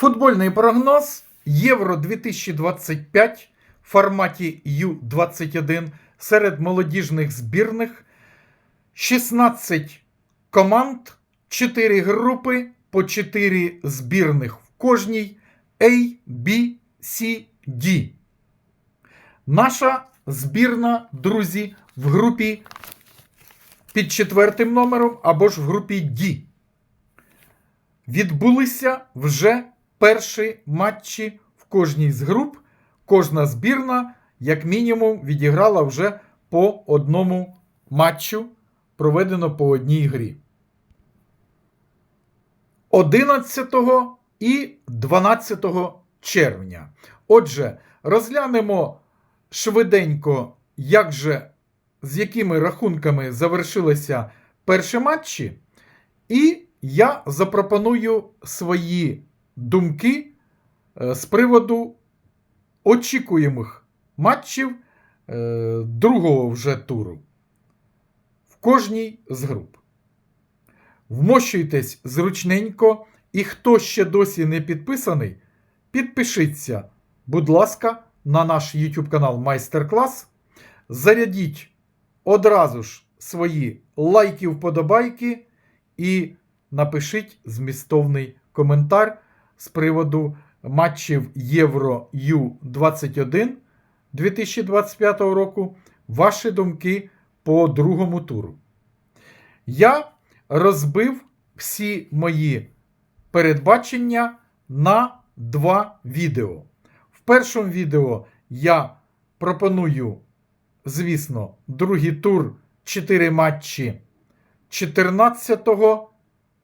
Футбольний прогноз Євро 2025 в форматі Ю-21 серед молодіжних збірних 16 команд, 4 групи по 4 збірних в кожній A, B, C, D. Наша збірна, друзі, в групі під четвертим номером або ж в групі D. Відбулися вже перші матчі в кожній з груп. Кожна збірна, як мінімум, відіграла вже по одному матчу, проведено по одній грі. 11 і 12 червня. Отже, розглянемо швиденько, як же, з якими рахунками завершилися перші матчі. І я запропоную свої думки е, з приводу очікуємих матчів е, другого вже туру в кожній з груп. Вмощуйтесь зручненько, і хто ще досі не підписаний, підпишіться, будь ласка, на наш YouTube канал Майстер-клас. Зарядіть одразу ж свої лайки, вподобайки і напишіть змістовний коментар з приводу матчів Євро Ю-21 2025 року. Ваші думки по другому туру. Я розбив всі мої передбачення на два відео. В першому відео я пропоную, звісно, другий тур 4 матчі 14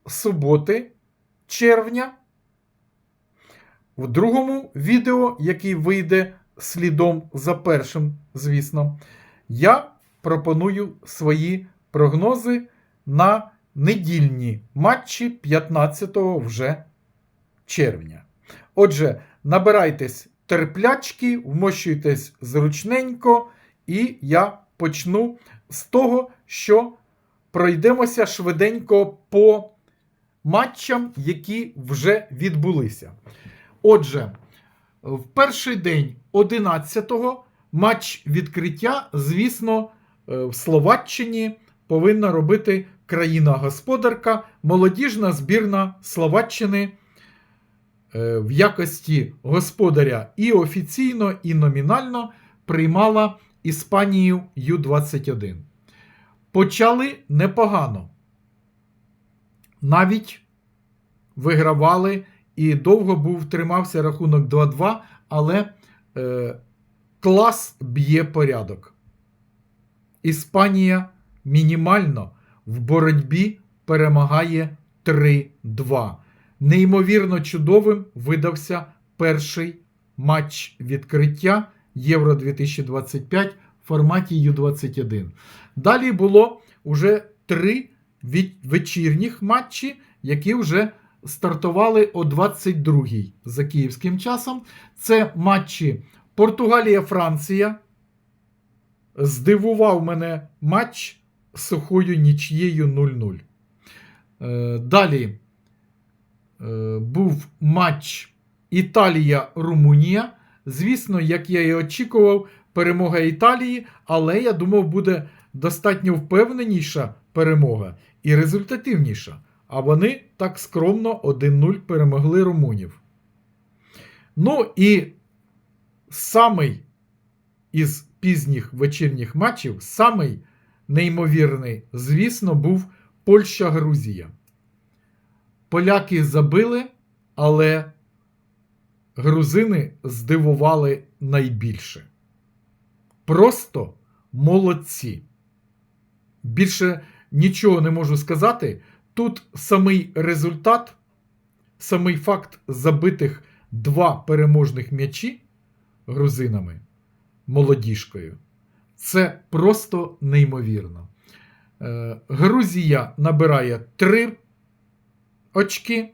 суботи червня. В другому відео, який вийде слідом за першим, звісно, я пропоную свої прогнози на недільні матчі 15 вже червня. Отже, набирайтесь терплячки, вмощуйтесь зручненько, і я почну з того, що пройдемося швиденько по матчам, які вже відбулися. Отже, в перший день 11-го матч відкриття, звісно, е, в Словаччині повинна робити країна-господарка, молодіжна збірна Словаччини е, в якості господаря і офіційно, і номінально приймала Іспанію Ю-21. Почали непогано. Навіть вигравали і довго був тримався рахунок 2-2, але е, клас б'є порядок. Іспанія мінімально в боротьбі перемагає 3-2. Неймовірно чудовим видався перший матч відкриття Євро 2025 в форматі Ю-21. Далі було вже три вечірніх матчі, які вже стартували о 22-й за київським часом. Це матчі Португалія-Франція. Здивував мене матч сухою нічією 0-0. Е, Далі е, був матч Італія-Румунія. Звісно, як я і очікував, перемога Італії, але я думав, буде достатньо впевненіша перемога і результативніша. А вони так скромно 1-0 перемогли румунів. Ну і самий із пізніх вечірніх матчів, самий неймовірний, звісно, був Польща-Грузія. Поляки забили, але грузини здивували найбільше. Просто молодці. Більше нічого не можу сказати. Тут самий результат, самий факт забитих два переможних м'ячі грузинами молодіжкою. Це просто неймовірно. Е, Грузія набирає 3 очки,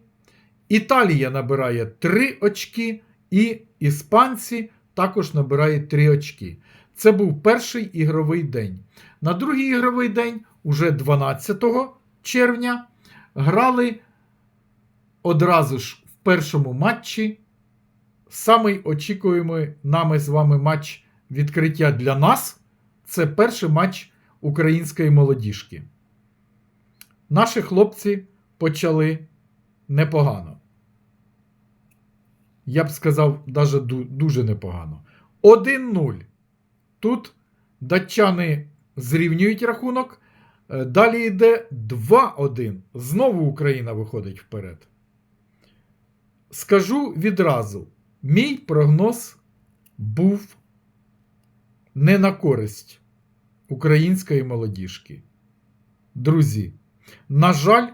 Італія набирає 3 очки, і іспанці також набирають 3 очки. Це був перший ігровий день. На другий ігровий день, уже 12 червня, грали одразу ж в першому матчі. Самий очікуємий нами з вами матч відкриття для нас це перший матч української молодіжки. Наші хлопці почали непогано. Я б сказав, навіть дуже непогано. 1-0. Тут датчани зрівнюють рахунок. Е, Далі йде 2-1. Знову Україна виходить вперед. Скажу відразу: мій прогноз був не на користь української молодіжки. Друзі, на жаль,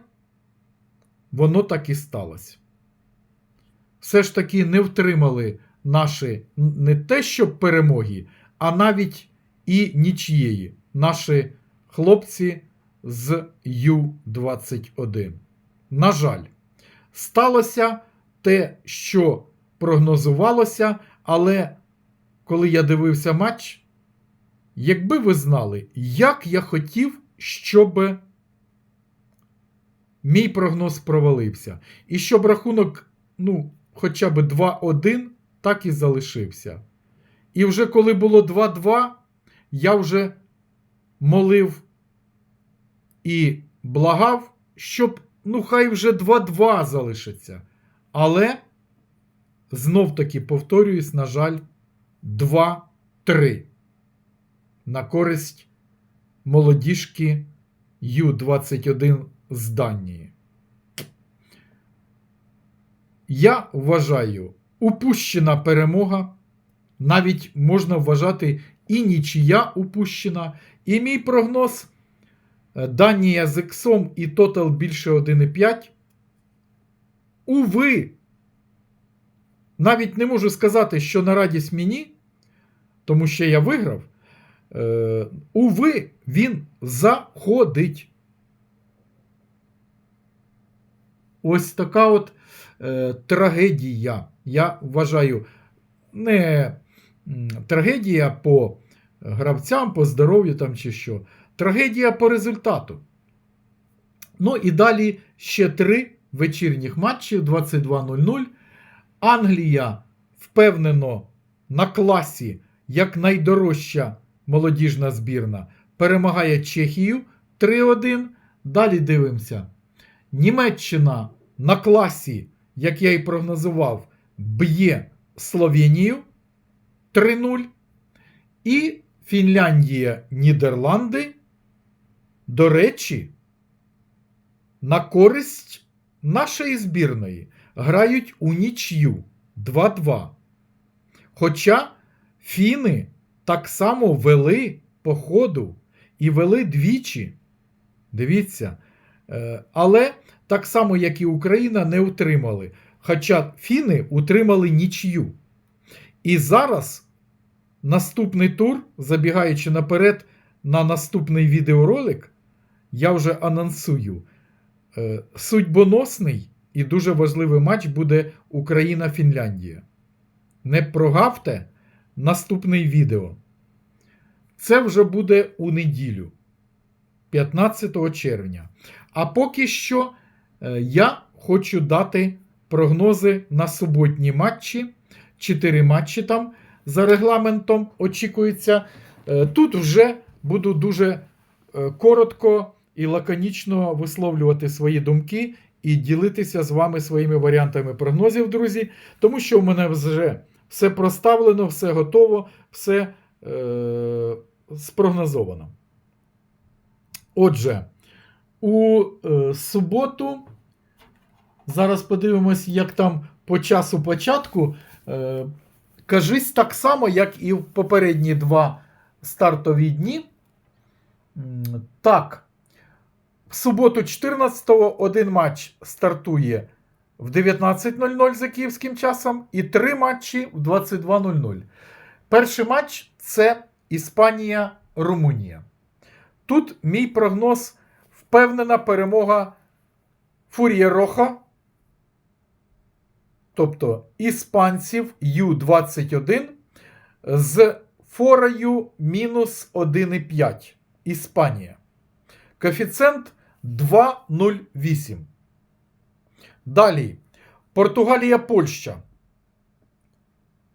воно так і сталося. Все ж таки не втримали наші не те, що перемоги, а навіть і нічієї наші хлопці з Ю-21. На жаль, сталося те, що прогнозувалося, але коли я дивився матч, якби ви знали, як я хотів, щоб мій прогноз провалився. І щоб рахунок, ну, хоча б 2-1, так і залишився. І вже коли було 2-2, я вже молив і благав, щоб, ну, хай вже 2-2 залишиться. Але знов таки повторююсь, на жаль, 2-3 на користь молодіжки Ю-21 з Данії. Я вважаю, упущена перемога. Навіть можна вважати і нічия упущена. І мій прогноз Данія з іксом і тотал більше 1,5. Уви, навіть не можу сказати, що на радість мені, тому що я виграв. Е, уви, він заходить. Ось така от е, трагедія. Я вважаю, не трагедія по гравцям, по здоров'ю там чи що. Трагедія по результату. Ну і далі ще три вечірніх матчі 22.00. Англія впевнено на класі як найдорожча молодіжна збірна перемагає Чехію 3-1. Далі дивимося. Німеччина на класі, як я і прогнозував, б'є Словенію 3-0. І Фінляндія, Нідерланди, до речі, на користь нашої збірної грають у нічю 2-2. Хоча фіни так само вели по ходу і вели двічі. Дивіться. Е, але так само, як і Україна, не утримали. Хоча фіни утримали нічю. І зараз наступний тур, забігаючи наперед на наступний відеоролик, я вже анонсую. Е, судьбоносний і дуже важливий матч буде Україна-Фінляндія. Не прогавте наступний відео. Це вже буде у неділю, 15 червня. А поки що е, я хочу дати прогнози на суботні матчі. Чотири матчі там за регламентом очікується. Е, тут вже буду дуже коротко і лаконічно висловлювати свої думки і ділитися з вами своїми варіантами прогнозів, друзі. Тому що в мене вже все проставлено, все готово, все е, спрогнозовано. Отже, у е, суботу. Зараз подивимось, як там по часу початку. Е, кажись так само, як і в попередні два стартові дні. Так. В суботу, 14-го, один матч стартує в 19.00 за київським часом, і три матчі в 22.00. Перший матч це Іспанія-Румунія. Тут мій прогноз впевнена перемога Фурія Роха. Тобто іспанців Ю-21 з форою мінус 1,5. Іспанія. Коефіцієнт 2,08. Далі. Португалія, Польща.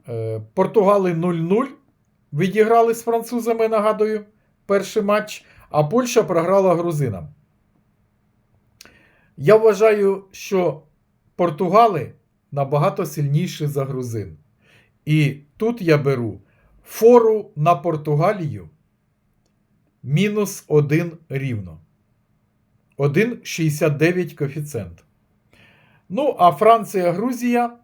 Е, Португали 0-0 відіграли з французами, нагадую, перший матч, а Польща програла грузинам. Я вважаю, що португали набагато сильніші за грузин. І тут я беру фору на Португалію мінус 1 рівно. 1,69 коефіцієнт. Ну, а Франція, Грузія.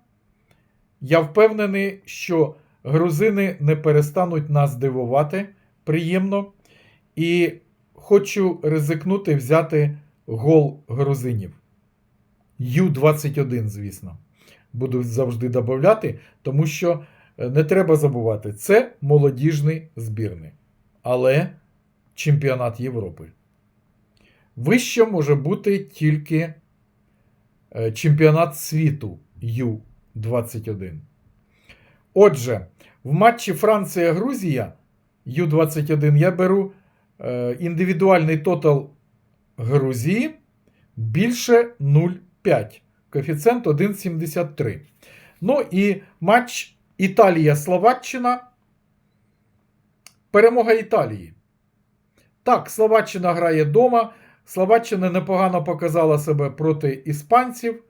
Я впевнений, що грузини не перестануть нас дивувати приємно. І хочу ризикнути взяти гол грузинів. Ю-21, звісно. Буду завжди додати, тому що е, не треба забувати, це молодіжний збірний, але чемпіонат Європи. Вище може бути тільки е, чемпіонат світу Ю-21. Отже, в матчі Франція-Грузія Ю-21 я беру е, індивідуальний тотал Грузії більше 0,5. Коефіцієнт 1,73. Ну і матч Італія-Словаччина. Перемога Італії. Так, Словаччина грає вдома. Словаччина непогано показала себе проти іспанців.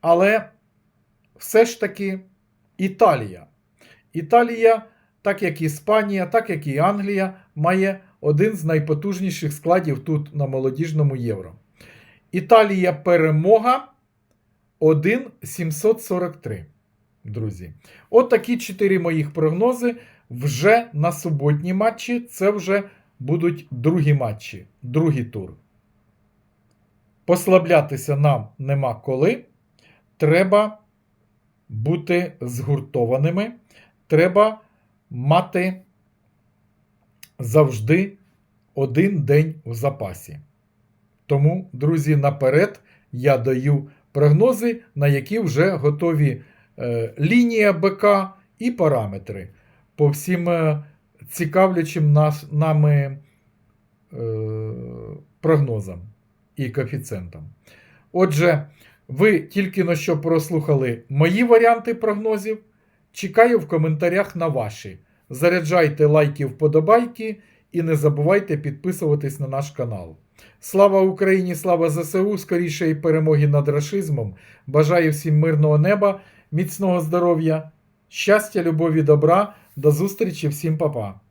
Але все ж таки Італія. Італія, так як Іспанія, так як і Англія, має один з найпотужніших складів тут на молодіжному євро. Італія перемога 1,743. Друзі. От такі чотири моїх прогнози вже на суботні матчі. Це вже будуть другі матчі, другий тур. Послаблятися нам нема коли. Треба бути згуртованими. Треба мати завжди один день в запасі. Тому, друзі, наперед я даю прогнози, на які вже готові е, лінія БК і параметри по всім е, цікавлячим нас, нами е, прогнозам і коефіцієнтам. Отже, ви тільки на що прослухали мої варіанти прогнозів. Чекаю в коментарях на ваші. Заряджайте лайки, вподобайки і не забувайте підписуватись на наш канал. Слава Україні! Слава ЗСУ! Скорішої перемоги над рашизмом. Бажаю всім мирного неба, міцного здоров'я, щастя, любові, добра. До зустрічі всім, па-па!